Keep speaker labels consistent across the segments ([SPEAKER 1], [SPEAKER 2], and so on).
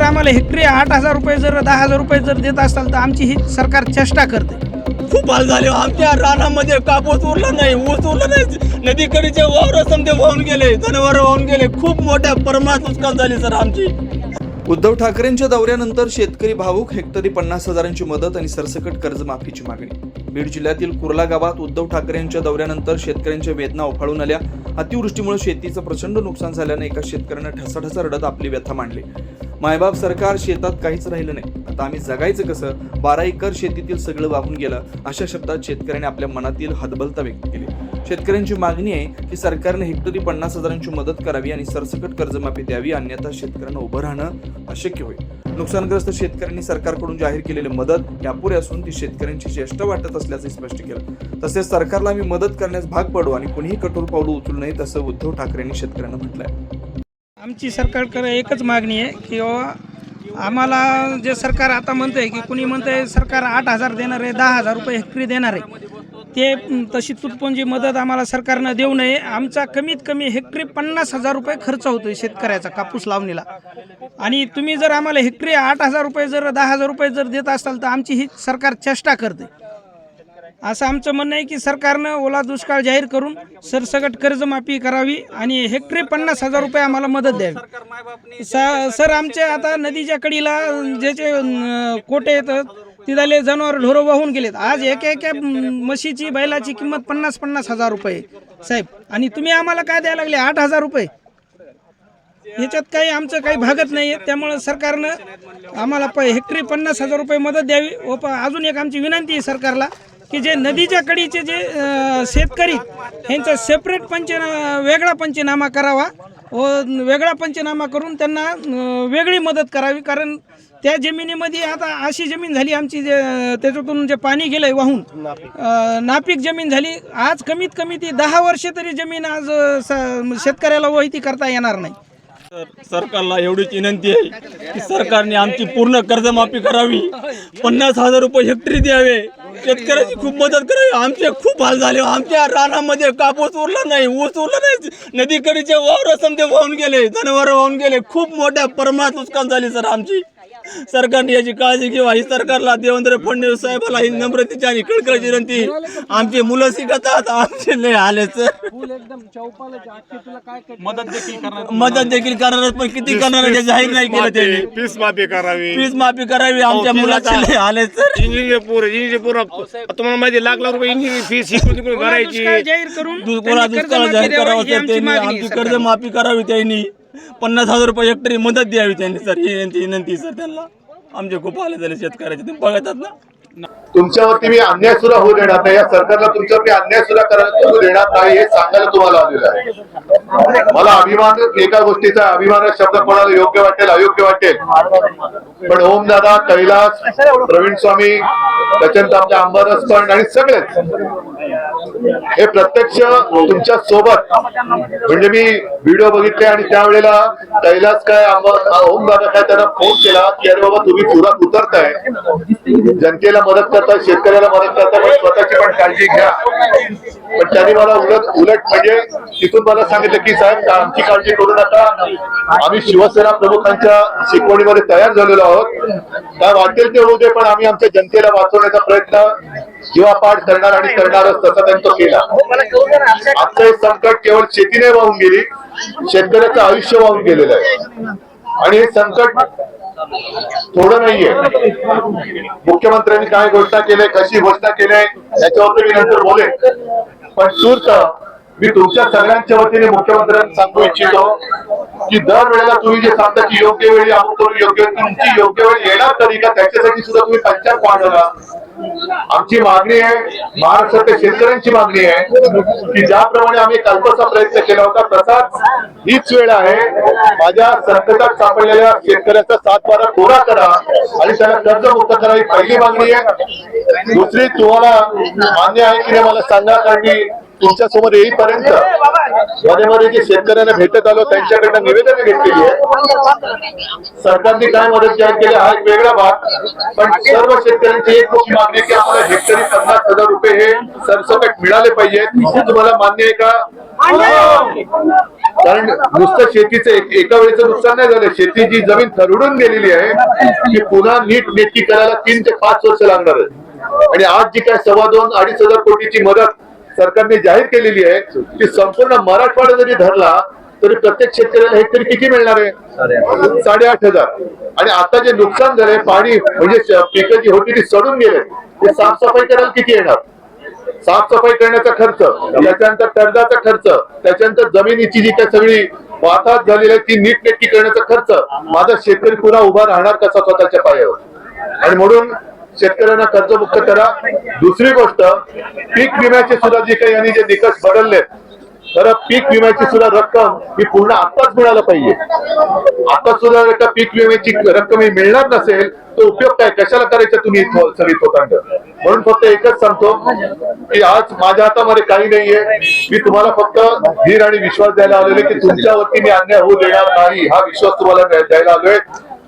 [SPEAKER 1] जर आम्हाला हेक्टरी आठ हजार रुपये जर दहा हजार रुपये जर देत असाल तर आमची ही सरकार चेष्टा करते.
[SPEAKER 2] खूप हाल झाले. आमच्या रानामध्ये कापूस उरला नाही ऊस उरला नाही. नदीकडीचे वावर समजे वाहून गेले जनावर वाहून गेले. खूप मोठ्या प्रमाणात नुकसान झाली सर आमची.
[SPEAKER 3] उद्धव ठाकरेंच्या दौऱ्यानंतर शेतकरी भावूक हेक्टरी पन्नास हजारांची मदत आणि सरसकट कर्जमाफीची मागणी. बीड जिल्ह्यातील कुर्ला गावात उद्धव ठाकरेंच्या दौऱ्यानंतर शेतकऱ्यांच्या वेदना उफाळून आल्या. अतिवृष्टीमुळे शेतीचं प्रचंड नुकसान झाल्याने एका शेतकऱ्यानं ठसाठसा रडत आपली व्यथा मांडली. मायबाप सरकार शेतात काहीच राहिलं नाही. आता आम्ही जगायचं कसं? बारा एकर शेतीतील सगळं वाहून गेलं. अशा शब्दात शेतकऱ्याने आपल्या मनातील हतबलता व्यक्त केली. शेतकऱ्यांची मागणी आहे की सरकारने हेक्टरी पन्नास हजारांची मदत करावी आणि सरसकट कर्जमाफी द्यावी अन्यथा शेतकऱ्यांना उभं राहणं अशक्य होईल. नुकसानग्रस्त शेतकऱ्यांनी सरकारकडून जाहीर केलेली मदत यापुढे असून ती शेतकऱ्यांची ज्येष्ठ वाटत असल्याचं स्पष्ट केलं. तसेच सरकारला आम्ही मदत करण्यास भाग पडू आणि कुणीही कठोर पावलं उचलू नये असं उद्धव ठाकरेंनी शेतकऱ्यांना म्हटलंय.
[SPEAKER 1] आमची सरकारकडे एकच मागणी आहे की बाबा आम्हाला जे सरकार आता म्हणतंय की कुणी म्हणतंय सरकार आठ हजार देणार आहे दहा हजार रुपये हेक्टरी देणार आहे ते तशी तुटपुंजी मदत आम्हाला सरकारनं देऊ नये. आमचा कमीत कमी हेक्टरी पन्नास हजार रुपये खर्च होतोय शेतकऱ्याचा कापूस लावणीला. आणि तुम्ही जर आम्हाला हेक्टरी आठ हजार रुपये जर दहा हजार रुपये जर देत असाल तर आमची ही सरकार चेष्टा करते. असं आमचं म्हणणं आहे की सरकारनं ओला दुष्काळ जाहीर करून सरसकट कर्जमाफी करावी आणि हेक्टरी पन्नास हजार रुपये आम्हाला मदत द्यावी. सर आमच्या आता नदीच्या कडीला ज्याचे कोटे येतात तिथले जनावर ढोरं वाहून गेलेत. आज एक एक म्हशीची बैलाची किंमत पन्नास पन्नास हजार रुपये साहेब. आणि तुम्ही आम्हाला काय द्यायला लागले? आठ हजार रुपये. ह्याच्यात काही आमचं काही भागत नाही आहे त्यामुळं सरकारनं आम्हाला प हेक्टरी पन्नास हजार रुपये मदत द्यावी. व प अजून एक आमची विनंती आहे सरकारला की जे नदीच्या कडीचे जे शेतकरी ह्यांचा सेपरेट पंचना वेगळा पंचनामा करावा व वेगळा पंचनामा करून त्यांना वेगळी मदत करावी. कारण त्या जमिनीमध्ये आता अशी जमीन झाली आमची जे त्याच्यातून जे पाणी गेलंय वाहून नापीक जमीन झाली. आज कमीत कमी ती दहा वर्षे तरी जमीन आज शेतकऱ्याला वहिती करता येणार नाही.
[SPEAKER 2] सरकारला एवढीच विनंती आहे की सरकारने आमची पूर्ण कर्जमाफी करावी. पन्नास हजार रुपये हेक्टरी द्यावे. शेतकऱ्याची खूप मदत करावी आमचे खूप हाल झाले. आमच्या रानामध्ये कापूस उरला नाही ऊस उरला नाही. नदीकडीचे वावर समजे वाहून गेले जनावर वाहून गेले. खूप मोठ्या प्रमाणात नुकसान झाली सर आमची. सरकारने याची काळजी घ्यावी. ही सरकारला देवेंद्र फडणवीस साहेबाला ही नम्रतेची आणि कळकळीची विनंती. आमची मुलं शिकतात आमचे लय आले सर. मदत देखील करणार पण किती करणार ते जाहीर नाही केलं त्यांनी.
[SPEAKER 4] पीस माफी करावी.
[SPEAKER 2] फीस माफी करावी आमच्या मुलाचे लय आले सर.
[SPEAKER 4] इंजिनियर पोर इंजिनियर पोर तुम्हाला माहिती लाख लाख रुपये इंजिनियर फीस इकडून तिकडून
[SPEAKER 1] ओला
[SPEAKER 4] भरायची.
[SPEAKER 1] दुष्काळ जाहीर करून
[SPEAKER 2] दुष्काळ दुष्काळ करावं सर
[SPEAKER 1] आमची
[SPEAKER 2] त्यांनी. कर्ज माफी करावी त्यांनी. पन्नास हजार रुपये हेक्टरी मदत द्यावी त्यांनी सर. ही यांची विनंती सर त्यांना. आमचे खूप आले झाले शेतकऱ्याचे. तुम्ही बघतात ना?
[SPEAKER 5] तुमच्यावरती मी अन्याय सुद्धा होऊ देणार नाही. या सरकारला तुमच्यावरती अन्याय सुद्धा करायला होऊ देणार नाही हे सांगायला तुम्हाला आलेलं आहे. मला अभिमान एका गोष्टीचा अभिमान शब्द कोणाला योग्य वाटेल अयोग्य वाटेल? पण ओम दादा कैलास प्रवीण स्वामी त्याच्यानंतर आमच्या अंबादास पण आणि सगळेच. हे प्रत्यक्ष तुमच्यासोबत. म्हणजे मी व्हिडिओ बघितले आणि त्यावेळेला कैलास काय ओम दादा काय त्यांना फोन केला की अरे बाबा तुम्ही पुरात उतरताय. जनतेला मदत करताय शेतकऱ्याला मदत करताय पण स्वतःची पण काळजी घ्या. पण त्यांनी मला उलट उलट म्हणजे तिथून मला सांगितलं की साहेब आमची काळजी करू नका. आम्ही शिवसेना प्रमुखांच्या शिकवणीमध्ये तयार झालेलो आहोत काय वाटेल ते होऊ दे पण आम्ही आमच्या जनतेला वाचवण्याचा प्रयत्न जीवापाठ करणार आणि करणारच तसा त्यांचा केला. आमचं हे संकट केवळ शेतीने वाहून गेली शेतकऱ्याचं आयुष्य वाहून गेलेलं आहे. आणि हे संकट थोडं नाहीये. मुख्यमंत्र्यांनी काय घोषणा केली कशी घोषणा केली याच्यावर मी नंतर बोलेन. पण तूर्त मी तुमच्या सगळ्यांच्या वतीने मुख्यमंत्र्यांना सांगू इच्छितो की दर वेळेला तुम्ही जे सांगता की योग्य वेळी आपण करू योग्य वेळी तुमची योग्य वेळ येणार तरी का त्याच्यासाठी सुद्धा तुम्ही पंचायत पाठवला आमची मागणी आहे महाराष्ट्रातल्या शेतकऱ्यांची मागणी आहे की ज्याप्रमाणे आम्ही कल्पचा प्रयत्न केला होता तसाच हीच वेळ आहे. माझ्या संकटात सापडलेल्या शेतकऱ्याचा सातबारा कोरा करा आणि त्याला कर्जमुक्त करा ही पहिली मागणी आहे. दुसरी तुम्हाला मान्य आहे की नाही मला सांगा कारण की तुमच्यासमोर येईपर्यंत मध्ये जे शेतकऱ्यांना भेटत आलो त्यांच्याकडनं निवेदन घेतलेली आहे. सरकारने काय मदत जाहीर केली हा एक वेगळा भाग. पण सर्व शेतकऱ्यांची एक मोठी मागणी की आम्हाला हेक्टरी पन्नास हजार रुपये हे सरसकट मिळाले पाहिजेत. हे तुम्हाला मान्य आहे का? कारण नुसतं शेतीचं एक- एका वेळेचं नुकसान नाही झालं. शेती जी जमीन थरडून गेलेली आहे ती पुन्हा नीट नेटकी करायला तीन ते पाच वर्ष लागणार आहे आणि आज जी काय सव्वा दोन अडीच हजार कोटीची मदत सरकारने जाहीर केलेली आहे ती संपूर्ण मराठवाडा जरी धरला तरी प्रत्येक शेतकऱ्याला हेक्टरी किती मिळणार आहे? साडेआठ हजार. आणि आता जे नुकसान झालंय पाणी म्हणजे पिकं जी होती ती सडून गेले. ते साफसफाई करायला किती येणार? साफसफाई करण्याचा खर्च त्याच्यानंतर कर्जाचा खर्च त्याच्यानंतर जमिनीची जी काही सगळी वाताहत झालेली आहे ती नीटनेटकी करण्याचा खर्च. माझा शेतकरी पुन्हा उभा राहणार कसा स्वतःच्या पायावर? आणि म्हणून शेतकऱ्यांना कर्जमुक्त करा. दुसरी गोष्ट पीक विम्याचे सुद्धा जे काही यांनी जे निकष बदलले तर पीक विम्याची सुद्धा रक्कम ही पूर्ण आत्ताच मिळायला पाहिजे. आता सुद्धा जर का पीक विम्याची रक्कम ही मिळणार नसेल तर उपयोग काय? कशाला करायचा तुम्ही सगळी थोतांड म्हणून फक्त एकच सांगतो की आज माझ्या हातामध्ये काही नाहीये. मी तुम्हाला फक्त धीर आणि विश्वास द्यायला आलेले की तुमच्यावरती मी अन्याय होऊ देणार नाही. हा विश्वास तुम्हाला द्यायला आलोय.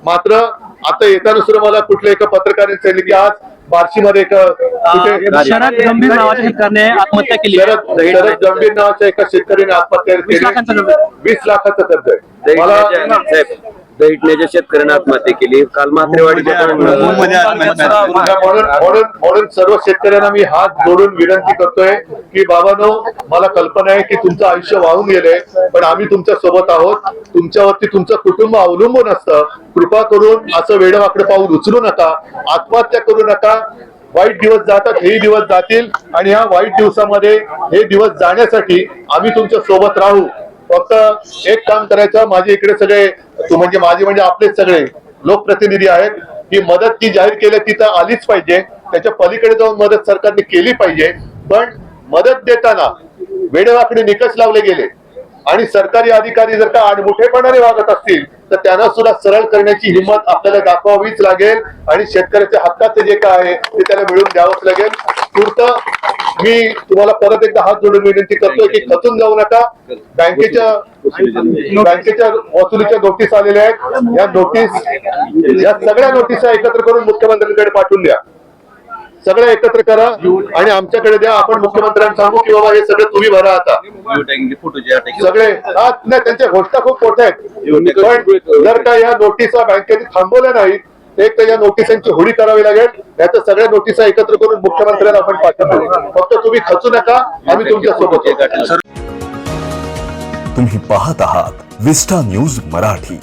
[SPEAKER 5] मात्र आता येताना सुद्धा मला कुठल्या एका पत्रकाराने सांगितलं की आज बार्शीमध्ये एका कुठे
[SPEAKER 6] शरद गंभीर नावाच्या शेतकऱ्याने आत्महत्या केली आहे.
[SPEAKER 5] शरद शरद गंभीर नावाच्या एका शेतकऱ्याने आत्महत्या
[SPEAKER 6] वीस लाखांचं
[SPEAKER 5] केली
[SPEAKER 6] आहे.
[SPEAKER 5] वीस लाखाचं कर्ज आहे मला
[SPEAKER 7] दैठण्याच्या शेतकऱ्याने आत्महत्या केली. काल
[SPEAKER 5] म्हणून सर्व शेतकऱ्यांना मी हात जोडून विनंती करतोय की बाबानो मला कल्पना आहे की तुमचं आयुष्य वाहून गेलंय पण आम्ही तुमच्यासोबत आहोत. तुमच्यावरती तुमचं कुटुंब अवलंबून असतं. कृपा करून असं वेडवाकडे पाऊल उचलू नका. आत्महत्या करू नका. वाईट दिवस जातात हेही दिवस जातील. आणि ह्या वाईट दिवसामध्ये हे दिवस जाण्यासाठी आम्ही तुमच्यासोबत राहू. फक्त एक काम करायचं माझे इकडे सगळे तू म्हणजे माझे म्हणजे आपलेच सगळे लोकप्रतिनिधी आहेत. ही मदत जी जाहीर केली ती तर आलीच पाहिजे. त्याच्या पलीकडे जाऊन मदत सरकारने केली पाहिजे. पण मदत देताना वेडेवाकडे निकष लावले गेले. आणि सरकारी अधिकारी जर का आडमुठेपणाने वागत असतील तर त्यांना सुद्धा सरळ करण्याची हिंमत आपल्याला दाखवावीच लागेल. आणि शेतकऱ्याच्या हक्काचं जे काय आहे ते त्याला मिळून द्यावंच लागेल. पुरतं मी तुम्हाला परत एकदा हात जोडून विनंती करतोय की खचून जाऊ नका. बँकेच्या बँकेच्या वसुलीच्या नोटीस आलेल्या आहेत. या नोटीस या सगळ्या नोटिसा एकत्र करून मुख्यमंत्र्यांकडे पाठवून द्या. सगळं एकत्र करा आणि आमच्याकडे द्या. आपण मुख्यमंत्र्यांना सांगू की बाबा हे सगळं तुम्ही भरा आता. सगळे हा, नाही त्यांच्या घोषणा खूप मोठ्या आहेत. पण जर का या नोटिसा बँकेने थांबवल्या नाहीत एक तर या नोटिसांची होळी करावी लागेल नाही सगळ्या नोटिसा एकत्र करून मुख्यमंत्र्यांना आपण पाठवतो फक्त तुम्ही खचू नका आम्ही तुमच्यासोबत
[SPEAKER 8] तुम्ही पाहत आहात विस्टा न्यूज मराठी.